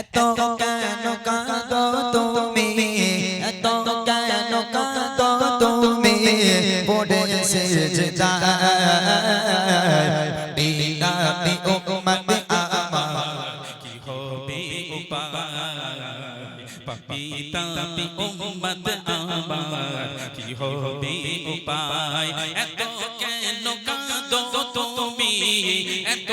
এত কেন কাঁদো তুমি? এত কেন কাঁদো তুমি? পড়ে সেজদায় বিনাপি উম্মত আমার। কি হবে উপায়? পাপিতা পি উম্মত আমার। কি হবে উপায়? এত কেন কাঁদো তুমি? এত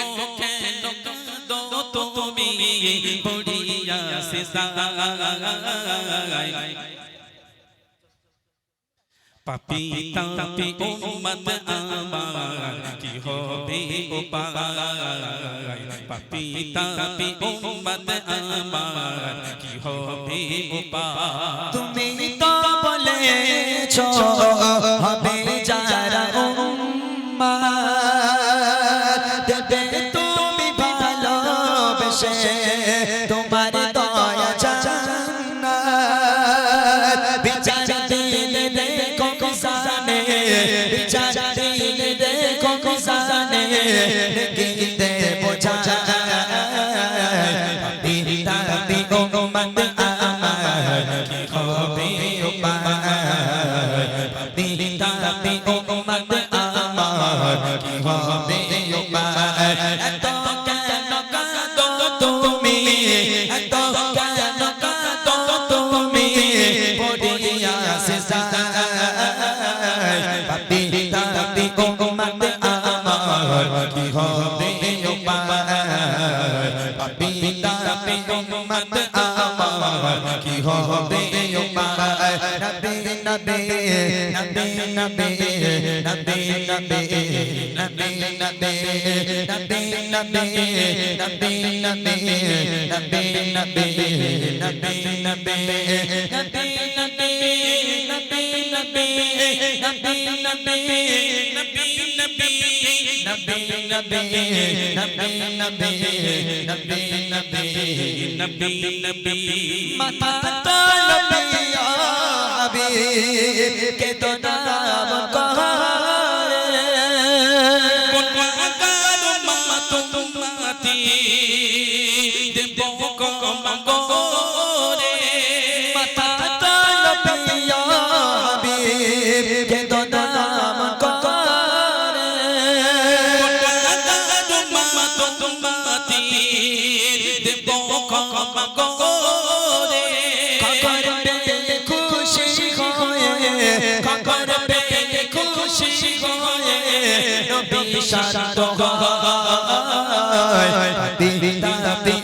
পাপি তাপি উম্মত আমার কি হবে উপায় পাপি তাপি উম্মত আমার কি হবে উপায় তুমি তো বলেছ, হবে গীতে বোঝা পিতা পি উম্মত আমার কি হবে? পি উম্মত আমার কি হবে উপায় নবী নবী নবী নবী নবী নবী নবী নবী নবী নবী নবী নবী নবী নবী নবী নবী নবী নবী নবী নবী নবী নবী নবী নবী নবী নবী নবী নবী নবী নবী নবী নবী নবী মাথা তলপিয়া আবি কে তো নাম কহারে কোন আকার মা তোমাতি দেব কমগরে মাথা খবর পেয়ে খুশি হয়ে খবর পেয়ে খুশি হয়ে নবী শান্ত হয় পিতা পি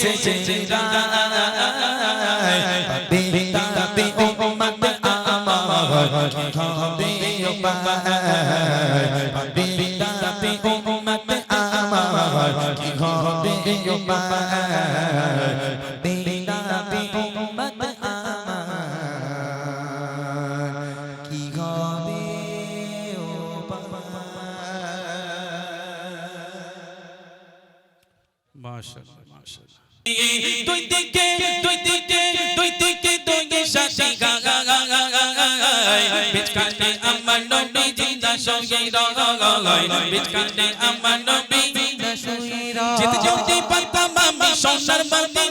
এসেছে পাবে পাবে ও উম্মত আমার হবে পাবে পাবে ও উম্মত আমার হবে পাবে পাবে ও উম্মত মাশাআল্লাহ মাশাআল্লাহ দুই দিকে দুই দিকে দুই দিকে দুই দিকে শাশি গা গা সংসার বাঁধি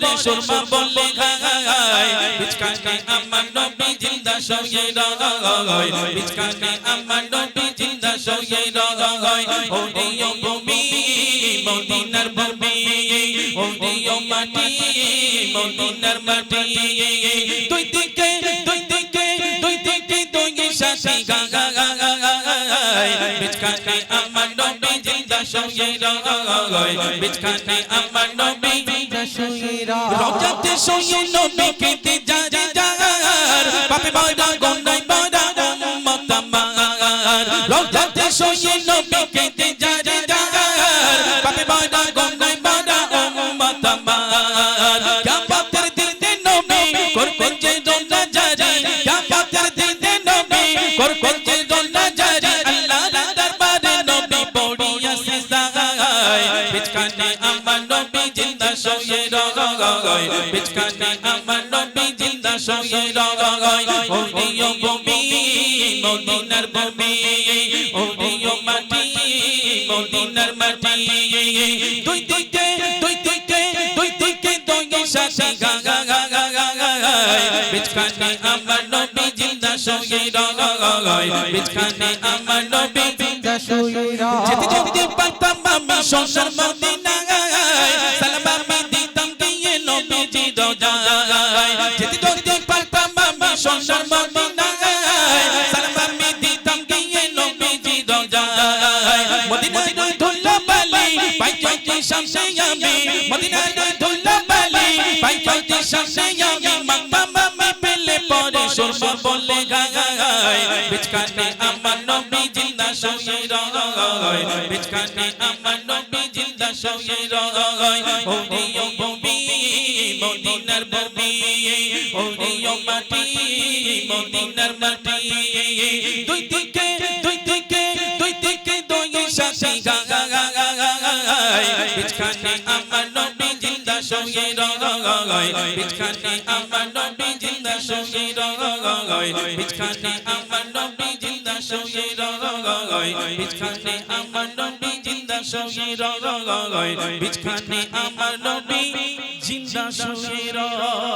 পরে সুরমা বললে গায় বিচকানে আমার নবী জিন্দা সঙ্গে রগায় বিচকানে আমার নবী জিন্দা সঙ্গে রগায় ও দিও ভূমি, মদিনার ও মাটি, মদিনার মাটি বিছখানে আমার নবী জিন্দা শুয়ে রয় বিছখানে আমার নবী জিন্দা শুয়ে রয় রজাতে শুয়ে নবী কেটে যা যা যা পাপে বাড়া গন্ডাই বাড়া উম্মত আমার রজাতে শুয়ে নবী কেটে রগায় বিচকানে আমার নবী জিন্দা শুয়ে রগায় ওরিও ভূমি, মদিনার ভূমি ওরিও মাটি, মদিনার মাটি। দুই দিকে দুই দিকে দুই দিকে দুই সাথে গা গা গা গা গা গা বিচকানে আমার নবী জিন্দা শুয়ে রগায় বিচকানে আমার নবী জিন্দা যেতে যেতে পারতাম আমি সোনার সামনে আমি মদিনায় ধুল্লা বালি, পাই চলতে সামনে আমি মাম্মা মাম্মি পেলে পরে সুরমা বলে গায় বিচকানে আমার নবী জিন্দা শুয়ে রয় বিচকানে আমার নবী জিন্দা শুয়ে রয় ওরিও ভূমি মদিনার ভূমি ওরিও মাটি, মদিনার মাটি। দুই দিকে দুই দিকে দুই দিকে দুই সাথী গা গা গা গা বিচকানে আমার নবী জিন্দা শুয়ে রয় বিচকানে আমার নবী জিন্দা শুয়ে রয় বিচকানে আমার নবী জিন্দা শুয়ে রয় বিচকানে আমার নবী জিন্দা শুয়ে রয় বিচকানে আমার নবী জিন্দা শুয়ে রয়